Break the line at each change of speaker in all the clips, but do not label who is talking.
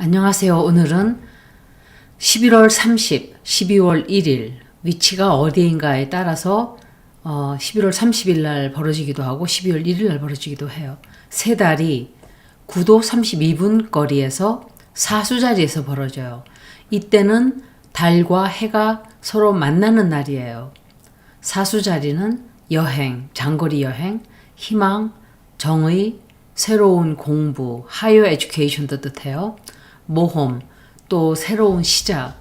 안녕하세요. 오늘은 11월 30, 12월 1일 위치가 어디인가에 따라서 어, 11월 30일 날 벌어지기도 하고 12월 1일 날 벌어지기도 해요. 세 달이 9도 32분 거리에서 사수 자리에서 벌어져요. 이때는 달과 해가 서로 만나는 날이에요. 사수 자리는 여행, 장거리 여행, 희망, 정의, 새로운 공부, 하이어 에듀케이션도 뜻해요. 모험, 또 새로운 시작,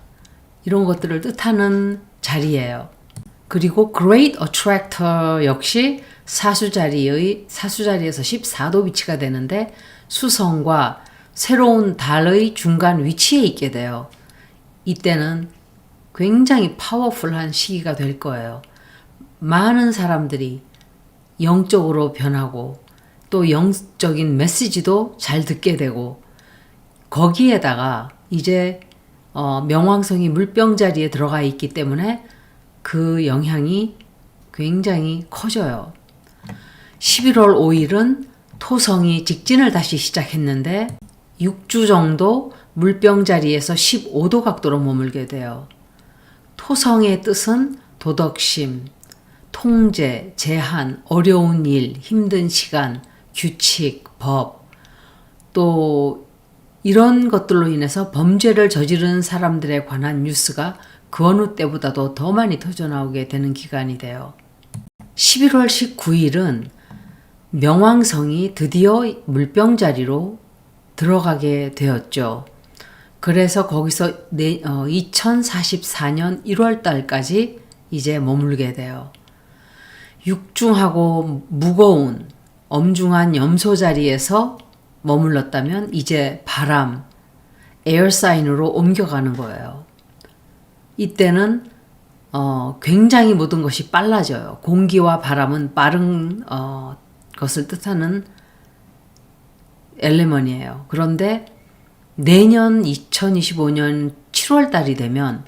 이런 것들을 뜻하는 자리예요. 그리고 Great Attractor 역시 사수자리의 사수자리에서 14도 위치가 되는데 수성과 새로운 달의 중간 위치에 있게 돼요. 이때는 굉장히 파워풀한 시기가 될 거예요. 많은 사람들이 영적으로 변하고 또 영적인 메시지도 잘 듣게 되고 거기에다가 이제 어, 명왕성이 물병 자리에 들어가 있기 때문에 그 영향이 굉장히 커져요. 11월 5일은 토성이 직진을 다시 시작했는데 6주 정도 물병 자리에서 15도 각도로 머물게 돼요. 토성의 뜻은 도덕심, 통제, 제한, 어려운 일, 힘든 시간, 규칙, 법, 또 이런 것들로 인해서 범죄를 저지른 사람들에 관한 뉴스가 그 어느 때보다도 더 많이 터져나오게 되는 기간이 돼요. 11월 19일은 명왕성이 드디어 물병 자리로 들어가게 되었죠. 그래서 거기서 내, 어, 2044년 1월 달까지 이제 머물게 돼요. 육중하고 무거운 엄중한 염소 자리에서 머물렀다면 이제 바람, 에어사인으로 옮겨가는 거예요. 이때는 어, 굉장히 모든 것이 빨라져요. 공기와 바람은 빠른 어, 것을 뜻하는 엘레먼이에요. 그런데 내년 2025년 7월 달이 되면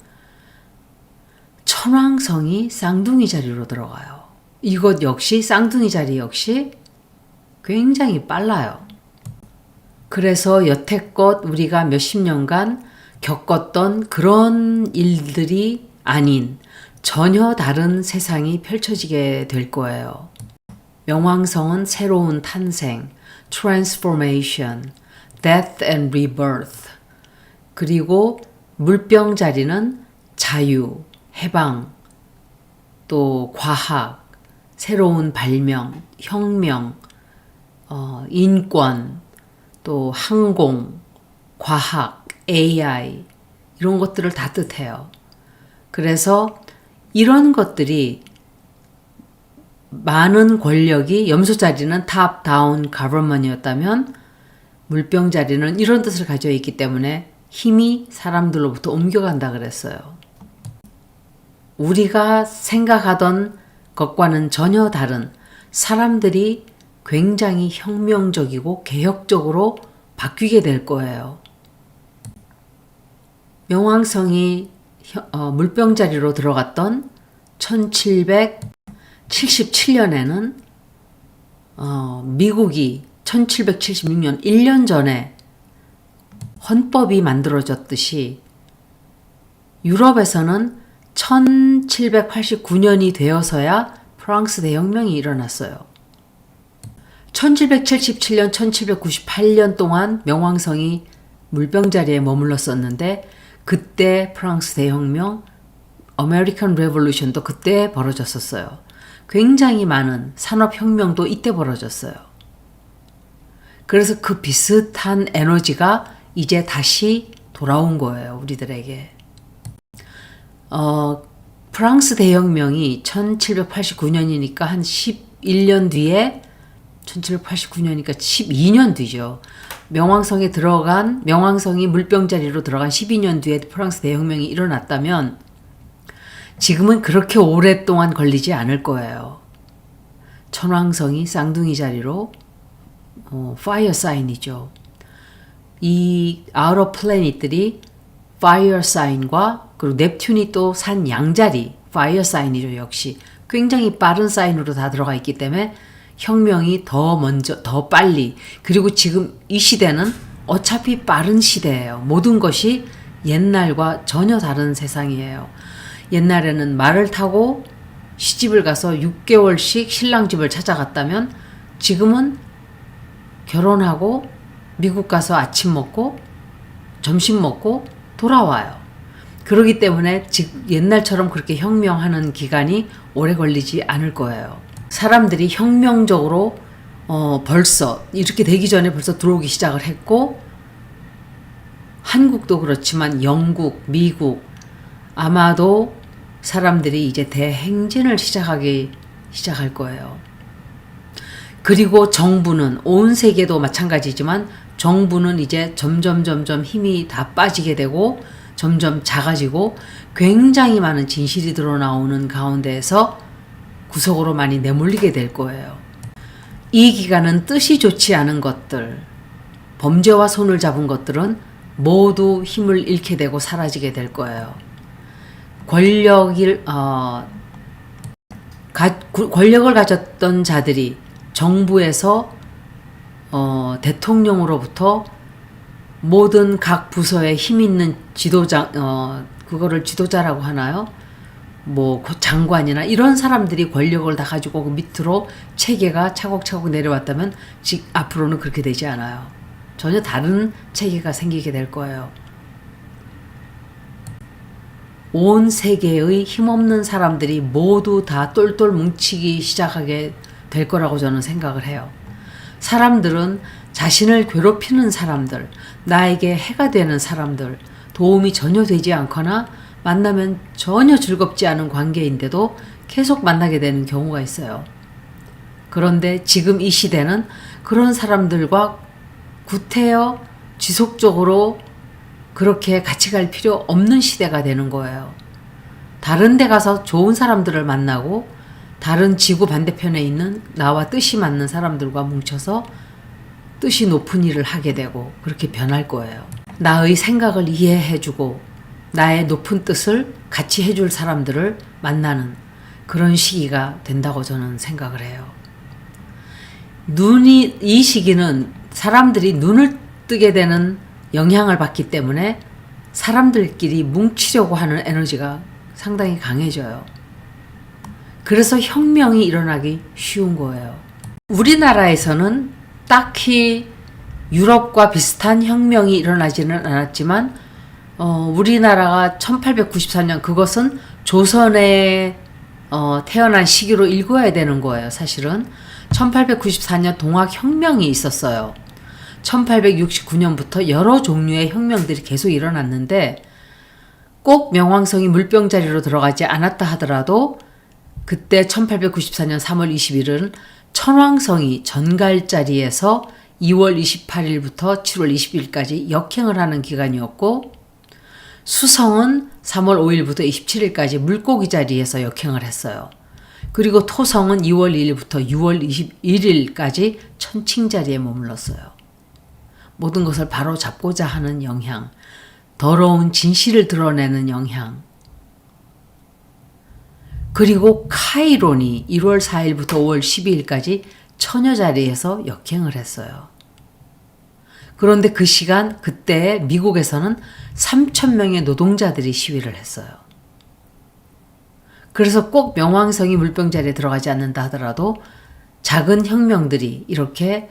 천왕성이 쌍둥이 자리로 들어가요. 이것 역시 쌍둥이 자리 역시 굉장히 빨라요. 그래서 여태껏 우리가 몇십 년간 겪었던 그런 일들이 아닌 전혀 다른 세상이 펼쳐지게 될 거예요. 명왕성은 새로운 탄생, transformation, death and rebirth, 그리고 물병 자리는 자유, 해방, 또 과학, 새로운 발명, 혁명, 어, 인권, 또 항공, 과학, AI 이런 것들을 다 뜻해요. 그래서 이런 것들이 많은 권력이 염소 자리는 탑 다운 가버먼이었다면 물병 자리는 이런 뜻을 가지고 있기 때문에 힘이 사람들로부터 옮겨간다 그랬어요. 우리가 생각하던 것과는 전혀 다른 사람들이 굉장히 혁명적이고 개혁적으로 바뀌게 될 거예요. 명왕성이 어, 물병 자리로 들어갔던 1777년에는 어, 미국이 1776년 1년 전에 헌법이 만들어졌듯이 유럽에서는 1789년이 되어서야 프랑스 대혁명이 일어났어요. 1777년, 1798년 동안 명왕성이 물병 자리에 머물렀었는데 그때 프랑스 대혁명, 아메리칸 레볼루션도 그때 벌어졌었어요. 굉장히 많은 산업혁명도 이때 벌어졌어요. 그래서 그 비슷한 에너지가 이제 다시 돌아온 거예요, 우리들에게. 어, 프랑스 대혁명이 1789년이니까 한 11년 뒤에 1789년이니까 12년 뒤죠. 명왕성에 들어간 명왕성이 물병 자리로 들어간 12년 뒤에 프랑스 대혁명이 일어났다면 지금은 그렇게 오랫동안 걸리지 않을 거예요. 천왕성이 쌍둥이 자리로 어, 파이어 사인이죠. 이 아우터 플래닛들이 파이어 사인과 그리고 넵튠이 또 산 양자리 파이어 사인이죠. 역시 굉장히 빠른 사인으로 다 들어가 있기 때문에 혁명이 더 먼저, 더 빨리, 그리고 지금 이 시대는 어차피 빠른 시대예요. 모든 것이 옛날과 전혀 다른 세상이에요. 옛날에는 말을 타고 시집을 가서 6개월씩 신랑 집을 찾아갔다면 지금은 결혼하고 미국 가서 아침 먹고 점심 먹고 돌아와요. 그러기 때문에 즉 옛날처럼 그렇게 혁명하는 기간이 오래 걸리지 않을 거예요. 사람들이 혁명적으로 어, 벌써 이렇게 되기 전에 벌써 들어오기 시작을 했고 한국도 그렇지만 영국, 미국 아마도 사람들이 이제 대행진을 시작하기 시작할 거예요. 그리고 정부는 온 세계도 마찬가지지만 정부는 이제 점점 점점 힘이 다 빠지게 되고 점점 작아지고 굉장히 많은 진실이 드러나오는 가운데에서 구석으로 많이 내몰리게 될 거예요. 이 기간은 뜻이 좋지 않은 것들, 범죄와 손을 잡은 것들은 모두 힘을 잃게 되고 사라지게 될 거예요. 권력을 어, 가, 구- 권력을 가졌던 자들이 정부에서 어, 대통령으로부터 모든 각 부서에 힘 있는 지도자 어, 그거를 지도자라고 하나요? 뭐 장관이나 이런 사람들이 권력을 다 가지고 그 밑으로 체계가 차곡차곡 내려왔다면 즉 앞으로는 그렇게 되지 않아요. 전혀 다른 체계가 생기게 될 거예요. 온 세계의 힘없는 사람들이 모두 다 똘똘 뭉치기 시작하게 될 거라고 저는 생각을 해요. 사람들은 자신을 괴롭히는 사람들, 나에게 해가 되는 사람들, 도움이 전혀 되지 않거나 만나면 전혀 즐겁지 않은 관계인데도 계속 만나게 되는 경우가 있어요. 그런데 지금 이 시대는 그런 사람들과 구태여 지속적으로 그렇게 같이 갈 필요 없는 시대가 되는 거예요. 다른 데 가서 좋은 사람들을 만나고 다른 지구 반대편에 있는 나와 뜻이 맞는 사람들과 뭉쳐서 뜻이 높은 일을 하게 되고 그렇게 변할 거예요. 나의 생각을 이해해주고 나의 높은 뜻을 같이 해줄 사람들을 만나는 그런 시기가 된다고 저는 생각을 해요. 눈이 이 시기는 사람들이 눈을 뜨게 되는 영향을 받기 때문에 사람들끼리 뭉치려고 하는 에너지가 상당히 강해져요. 그래서 혁명이 일어나기 쉬운 거예요. 우리나라에서는 딱히 유럽과 비슷한 혁명이 일어나지는 않았지만 어, 우리나라가 1894년 그것은 조선에 어, 태어난 시기로 읽어야 되는 거예요. 사실은 1894년 동학혁명이 있었어요. 1869년부터 여러 종류의 혁명들이 계속 일어났는데 꼭 명왕성이 물병자리로 들어가지 않았다 하더라도 그때 1894년 3월 20일은 천왕성이 전갈자리에서 2월 28일부터 7월 20일까지 역행을 하는 기간이었고 수성은 3월 5일부터 27일까지 물고기 자리에서 역행을 했어요. 그리고 토성은 2월 2일부터 6월 21일까지 천칭 자리에 머물렀어요. 모든 것을 바로 잡고자 하는 영향, 더러운 진실을 드러내는 영향, 그리고 카이론이 1월 4일부터 5월 12일까지 처녀 자리에서 역행을 했어요. 그런데 그 시간 그때 미국에서는 3천 명의 노동자들이 시위를 했어요. 그래서 꼭 명왕성이 물병 자리에 들어가지 않는다 하더라도 작은 혁명들이 이렇게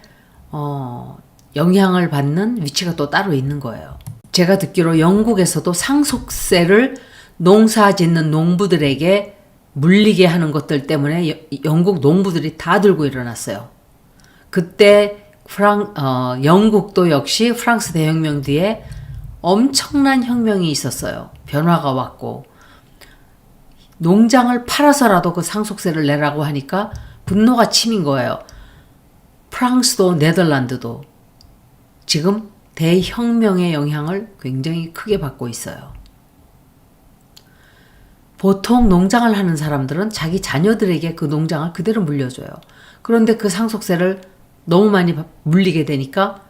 어, 영향을 받는 위치가 또 따로 있는 거예요. 제가 듣기로 영국에서도 상속세를 농사 짓는 농부들에게 물리게 하는 것들 때문에 여- 영국 농부들이 다 들고 일어났어요. 그때 프랑, 어, 영국도 역시 프랑스 대혁명 뒤에 엄청난 혁명이 있었어요. 변화가 왔고 농장을 팔아서라도 그 상속세를 내라고 하니까 분노가 치민 거예요. 프랑스도 네덜란드도 지금 대혁명의 영향을 굉장히 크게 받고 있어요. 보통 농장을 하는 사람들은 자기 자녀들에게 그 농장을 그대로 물려줘요. 그런데 그 상속세를 너무 많이 받- 물리게 되니까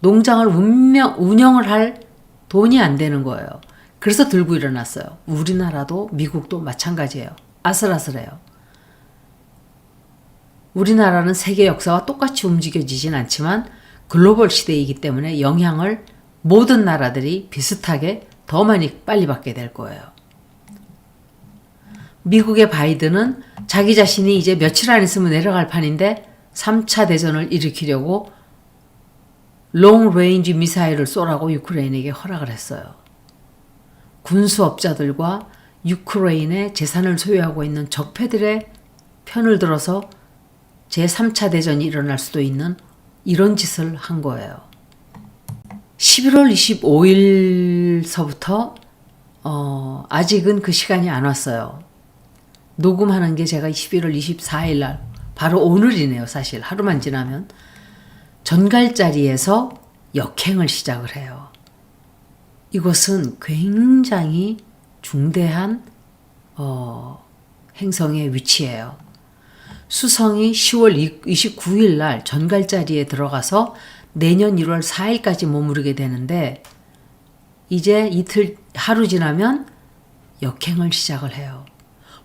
농장을 운명, 운영을 할 돈이 안 되는 거예요. 그래서 들고 일어났어요. 우리나라도 미국도 마찬가지예요. 아슬아슬해요. 우리나라는 세계 역사와 똑같이 움직여지진 않지만 글로벌 시대이기 때문에 영향을 모든 나라들이 비슷하게 더 많이 빨리 받게 될 거예요. 미국의 바이든은 자기 자신이 이제 며칠 안 있으면 내려갈 판인데 3차 대전을 일으키려고 롱 레인지 미사일을 쏘라고 유크레인에게 허락을 했어요. 군수업자들과 유크레인의 재산을 소유하고 있는 적폐들의 편을 들어서 제3차 대전이 일어날 수도 있는 이런 짓을 한 거예요. 11월 25일서부터 어, 아직은 그 시간이 안 왔어요. 녹음하는 게 제가 11월 24일 날 바로 오늘이네요. 사실 하루만 지나면 전갈자리에서 역행을 시작을 해요. 이것은 굉장히 중대한 어, 행성의 위치예요. 수성이 10월 29일 날 전갈자리에 들어가서 내년 1월 4일까지 머무르게 되는데 이제 이틀 하루 지나면 역행을 시작을 해요.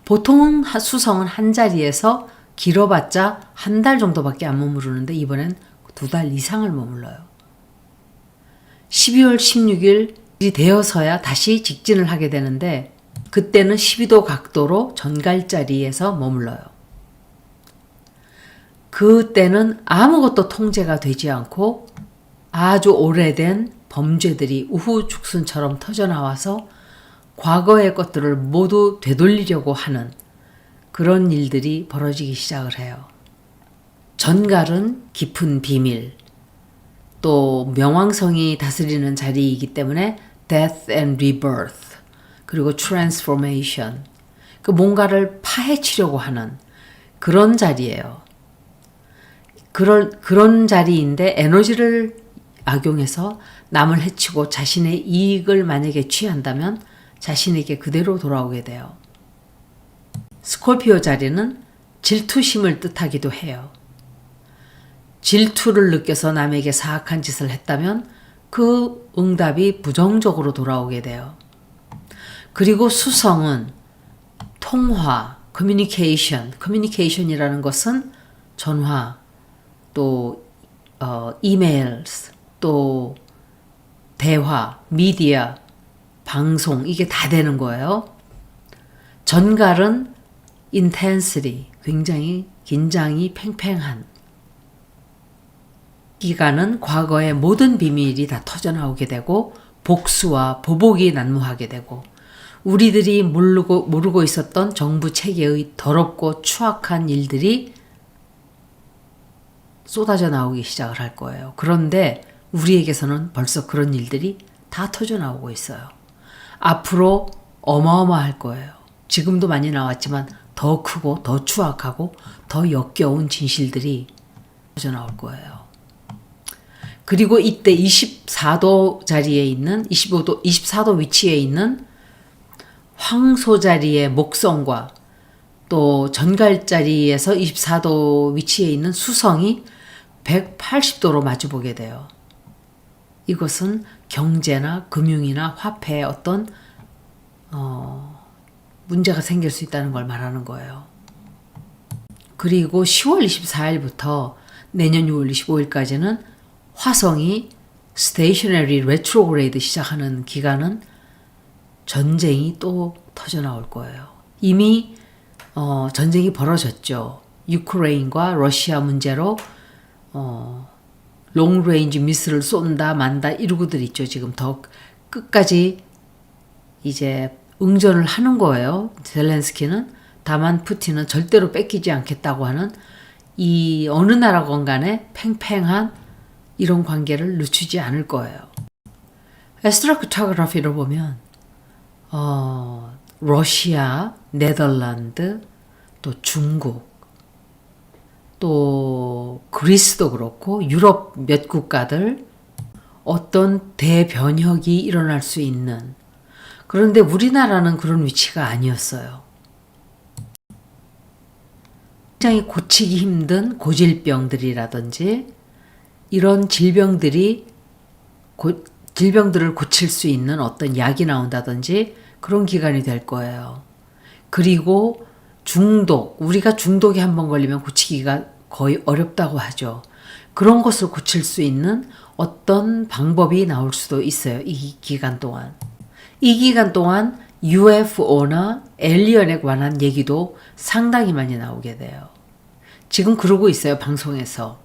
보통은 하- 수성은 한 자리에서 길어봤자 한 달 정도밖에 안 머무르는데 이번엔 두 달 이상을 머물러요. 12월 16일이 되어서야 다시 직진을 하게 되는데 그때는 12도 각도로 전갈자리에서 머물러요. 그때는 아무것도 통제가 되지 않고 아주 오래된 범죄들이 우후죽순처럼 터져나와서 과거의 것들을 모두 되돌리려고 하는 그런 일들이 벌어지기 시작을 해요. 전갈은 깊은 비밀, 또 명왕성이 다스리는 자리이기 때문에 death and rebirth, 그리고 transformation, 그 뭔가를 파헤치려고 하는 그런 자리예요. 그런, 그런 자리인데 에너지를 악용해서 남을 해치고 자신의 이익을 만약에 취한다면 자신에게 그대로 돌아오게 돼요. 스콜피오 자리는 질투심을 뜻하기도 해요. 질투를 느껴서 남에게 사악한 짓을 했다면 그 응답이 부정적으로 돌아오게 돼요. 그리고 수성은 통화, 커뮤니케이션, 커뮤니케이션이라는 것은 전화, 또 어, 이메일, 또 대화, 미디어, 방송 이게 다 되는 거예요. 전갈은 intensity 굉장히 긴장이 팽팽한 기간은 과거의 모든 비밀이 다 터져나오게 되고 복수와 보복이 난무하게 되고 우리들이 모르고 모르고 있었던 정부 체계의 더럽고 추악한 일들이 쏟아져 나오기 시작을 할 거예요. 그런데 우리에게서는 벌써 그런 일들이 다 터져 나오고 있어요. 앞으로 어마어마할 거예요. 지금도 많이 나왔지만 더 크고 더 추악하고 더 역겨운 진실들이 터져 나올 거예요. 그리고 이때 24도 자리에 있는 25도 24도 위치에 있는 황소 자리의 목성과 또 전갈 자리에서 24도 위치에 있는 수성이 180도로 마주보게 돼요. 이것은 경제나 금융이나 화폐에 어떤 어, 문제가 생길 수 있다는 걸 말하는 거예요. 그리고 10월 24일부터 내년 6월 25일까지는 화성이 스테이셔너리 레트로그레이드 시작하는 기간은 전쟁이 또 터져 나올 거예요. 이미 어, 전쟁이 벌어졌죠. 유크레인과 러시아 문제로 어, 롱레인지 미스를 쏜다 만다 이러고들 있죠. 지금 더 끝까지 이제 응전을 하는 거예요. 젤렌스키는 다만 푸틴은 절대로 뺏기지 않겠다고 하는 이 어느 나라건 간에 팽팽한 이런 관계를 늦추지 않을 거예요. 에스트라크타그라피를 보면 어, 러시아, 네덜란드, 또 중국, 또 그리스도 그렇고 유럽 몇 국가들 어떤 대변혁이 일어날 수 있는 그런데 우리나라는 그런 위치가 아니었어요. 굉장히 고치기 힘든 고질병들이라든지 이런 질병들이 고, 질병들을 고칠 수 있는 어떤 약이 나온다든지 그런 기간이 될 거예요. 그리고 중독, 우리가 중독에 한 번 걸리면 고치기가 거의 어렵다고 하죠. 그런 것을 고칠 수 있는 어떤 방법이 나올 수도 있어요. 이 기간 동안. 이 기간 동안 UFO나 엘리언에 관한 얘기도 상당히 많이 나오게 돼요. 지금 그러고 있어요, 방송에서.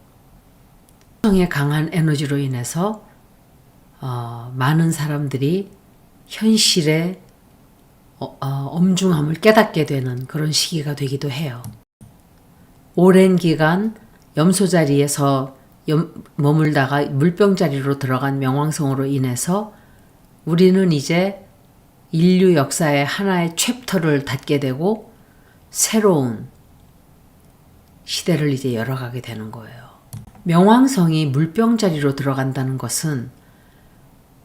성의 강한 에너지로 인해서 어, 많은 사람들이 현실의 어, 어, 엄중함을 깨닫게 되는 그런 시기가 되기도 해요. 오랜 기간 염소 자리에서 염, 머물다가 물병 자리로 들어간 명왕성으로 인해서 우리는 이제 인류 역사의 하나의 챕터를 닫게 되고 새로운 시대를 이제 열어가게 되는 거예요. 명왕성이 물병 자리로 들어간다는 것은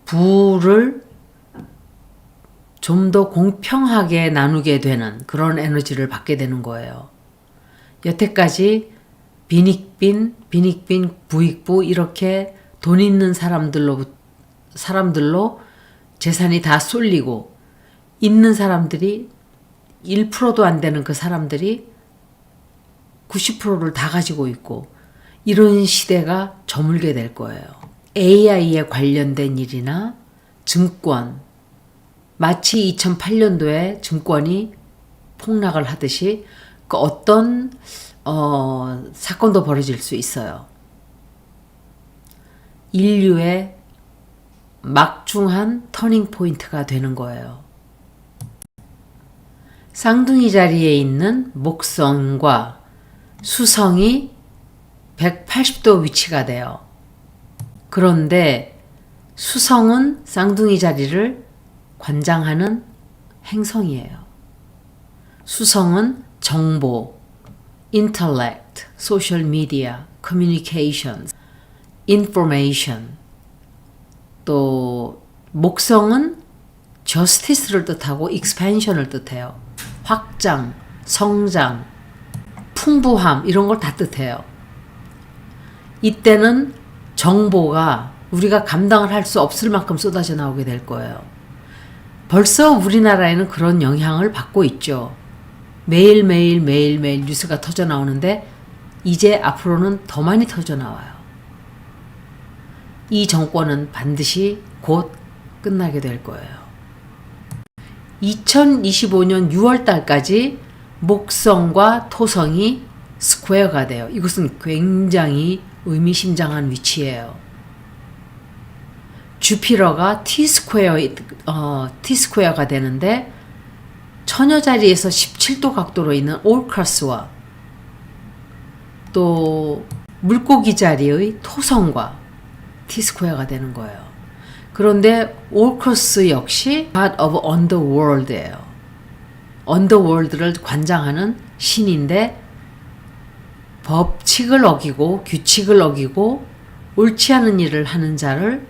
부를 좀 더 공평하게 나누게 되는 그런 에너지를 받게 되는 거예요. 여태까지 빈익빈, 빈익빈, 부익부 이렇게 돈 있는 사람들로 사람들로 재산이 다 쏠리고 있는 사람들이 1%도 안 되는 그 사람들이 90%를 다 가지고 있고 이런 시대가 저물게 될 거예요. AI에 관련된 일이나 증권 마치 2008년도에 증권이 폭락을 하듯이 그 어떤 어, 사건도 벌어질 수 있어요. 인류의 막중한 터닝 포인트가 되는 거예요. 쌍둥이 자리에 있는 목성과 수성이 180도 위치가 돼요. 그런데 수성은 쌍둥이 자리를 관장하는 행성이에요. 수성은 정보, intellect, social media, communications, information. 또 목성은 justice를 뜻하고 expansion을 뜻해요. 확장, 성장, 풍부함 이런 걸 다 뜻해요. 이때는 정보가 우리가 감당을 할 수 없을 만큼 쏟아져 나오게 될 거예요. 벌써 우리나라에는 그런 영향을 받고 있죠. 매일매일 매일매일 뉴스가 터져 나오는데 이제 앞으로는 더 많이 터져 나와요. 이 정권은 반드시 곧 끝나게 될 거예요. 2025년 6월 달까지 목성과 토성이 스퀘어가 돼요. 이것은 굉장히 의미심장한 위치예요. 주피러가 T 스퀘어 어, T 스퀘어가 되는데 처녀 자리에서 17도 각도로 있는 올크러스와 또 물고기 자리의 토성과 T 스퀘어가 되는 거예요. 그런데 올크러스 역시 God of Underworld예요. 언더월드를 관장하는 신인데 법칙을 어기고 규칙을 어기고 옳지 않은 일을 하는 자를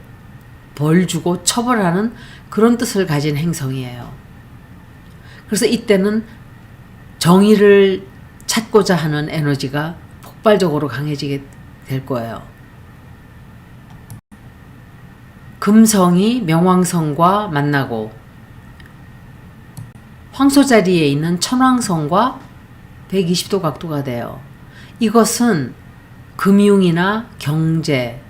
벌 주고 처벌하는 그런 뜻을 가진 행성이에요. 그래서 이때는 정의를 찾고자 하는 에너지가 폭발적으로 강해지게 될 거예요. 금성이 명왕성과 만나고 황소 자리에 있는 천왕성과 120도 각도가 돼요. 이것은 금융이나 경제,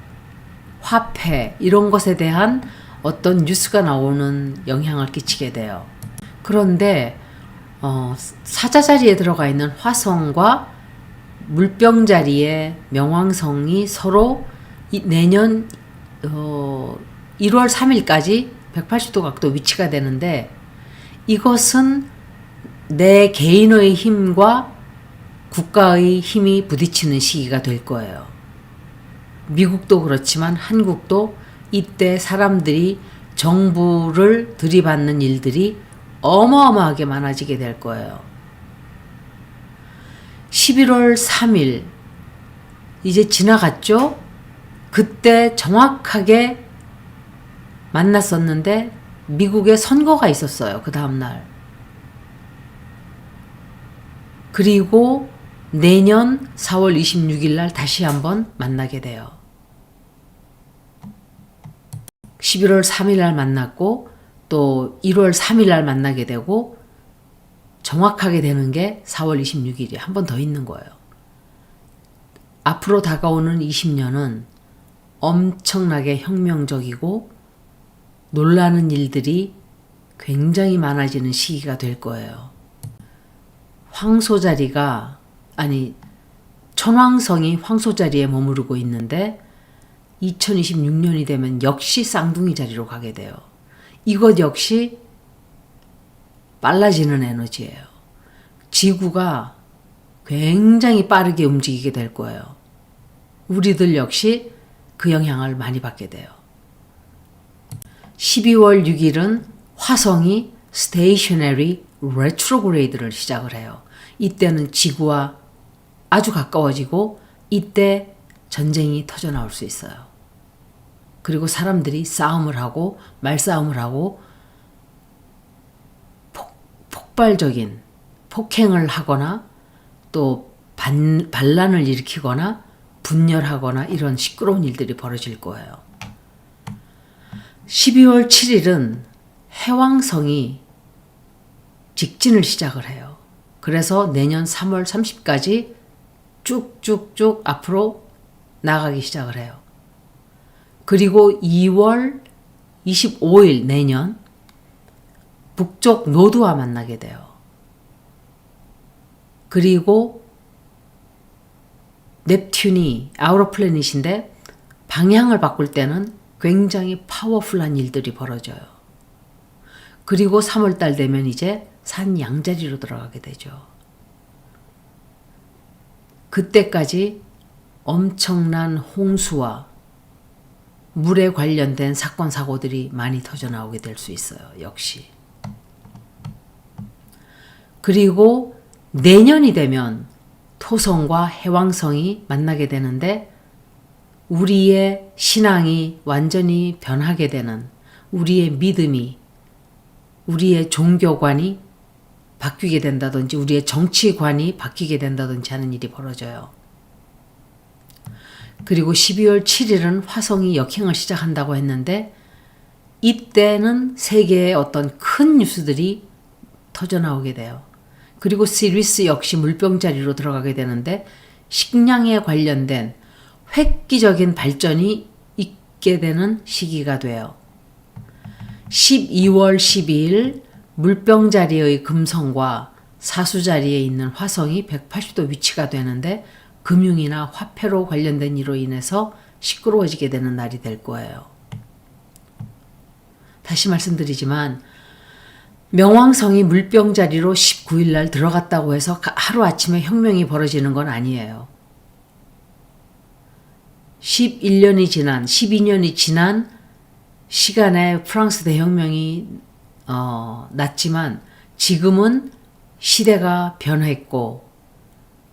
화폐 이런 것에 대한 어떤 뉴스가 나오는 영향을 끼치게 돼요. 그런데 어, 사자 자리에 들어가 있는 화성과 물병 자리에 명왕성이 서로 내년 어, 1월 3일까지 180도 각도 위치가 되는데 이것은 내 개인의 힘과 국가의 힘이 부딪히는 시기가 될 거예요. 미국도 그렇지만 한국도 이때 사람들이 정부를 들이받는 일들이 어마어마하게 많아지게 될 거예요. 11월 3일, 이제 지나갔죠? 그때 정확하게 만났었는데 미국에 선거가 있었어요. 그 다음날. 그리고 내년 4월 26일 날 다시 한번 만나게 돼요. 11월 3일 날 만났고 또 1월 3일 날 만나게 되고 정확하게 되는 게 4월 26일이 한 번 더 있는 거예요. 앞으로 다가오는 20년은 엄청나게 혁명적이고 놀라는 일들이 굉장히 많아지는 시기가 될 거예요. 황소 자리가 아니 천왕성이 황소 자리에 머무르고 있는데 2026년이 되면 역시 쌍둥이 자리로 가게 돼요. 이것 역시 빨라지는 에너지예요. 지구가 굉장히 빠르게 움직이게 될 거예요. 우리들 역시 그 영향을 많이 받게 돼요. 12월 6일은 화성이 스테이셔너리 레트로그레이드를 시작을 해요. 이때는 지구와 아주 가까워지고 이때 전쟁이 터져 나올 수 있어요. 그리고 사람들이 싸움을 하고 말싸움을 하고 폭, 폭발적인 폭행을 하거나 또 반, 반란을 일으키거나 분열하거나 이런 시끄러운 일들이 벌어질 거예요. 12월 7일은 해왕성이 직진을 시작을 해요. 그래서 내년 3월 30까지 쭉쭉쭉 앞으로 나가기 시작을 해요. 그리고 2월 25일 내년 북쪽 노드와 만나게 돼요. 그리고 넵튠이 아우러 플래닛인데 방향을 바꿀 때는 굉장히 파워풀한 일들이 벌어져요. 그리고 3월달 되면 이제 산 양자리로 들어가게 되죠. 그때까지 엄청난 홍수와 물에 관련된 사건 사고들이 많이 터져 나오게 될 수 있어요. 역시. 그리고 내년이 되면 토성과 해왕성이 만나게 되는데 우리의 신앙이 완전히 변하게 되는 우리의 믿음이 우리의 종교관이 바뀌게 된다든지 우리의 정치관이 바뀌게 된다든지 하는 일이 벌어져요. 그리고 12월 7일은 화성이 역행을 시작한다고 했는데 이때는 세계의 어떤 큰 뉴스들이 터져 나오게 돼요. 그리고 시리스 역시 물병 자리로 들어가게 되는데 식량에 관련된 획기적인 발전이 있게 되는 시기가 돼요. 12월 12일 물병 자리의 금성과 사수 자리에 있는 화성이 180도 위치가 되는데 금융이나 화폐로 관련된 일로 인해서 시끄러워지게 되는 날이 될 거예요. 다시 말씀드리지만 명왕성이 물병 자리로 19일 날 들어갔다고 해서 하루 아침에 혁명이 벌어지는 건 아니에요. 11년이 지난, 12년이 지난 시간에 프랑스 대혁명이 어, 났지만 지금은 시대가 변했고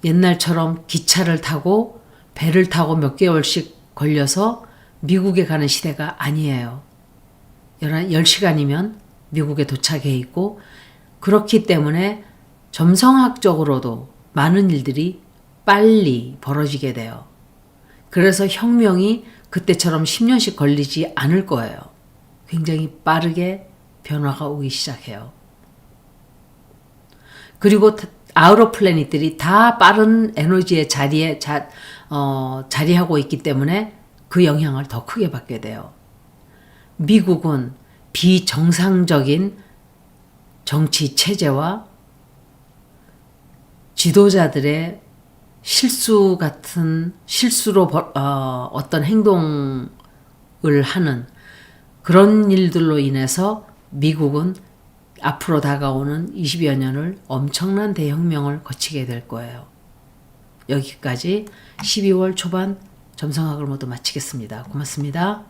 옛날처럼 기차를 타고 배를 타고 몇 개월씩 걸려서 미국에 가는 시대가 아니에요. 10시간이면 미국에 도착해 있고 그렇기 때문에 점성학적으로도 많은 일들이 빨리 벌어지게 돼요. 그래서 혁명이 그때처럼 10년씩 걸리지 않을 거예요. 굉장히 빠르게 변화가 오기 시작해요. 그리고 아우러 플래닛들이 다 빠른 에너지의 자리에 자, 어, 자리하고 있기 때문에 그 영향을 더 크게 받게 돼요. 미국은 비정상적인 정치 체제와 지도자들의 실수 같은 실수로 어, 어떤 행동을 하는 그런 일들로 인해서 미국은 앞으로 다가오는 20여 년을 엄청난 대혁명을 거치게 될 거예요. 여기까지 12월 초반 점성학을 모두 마치겠습니다. 고맙습니다.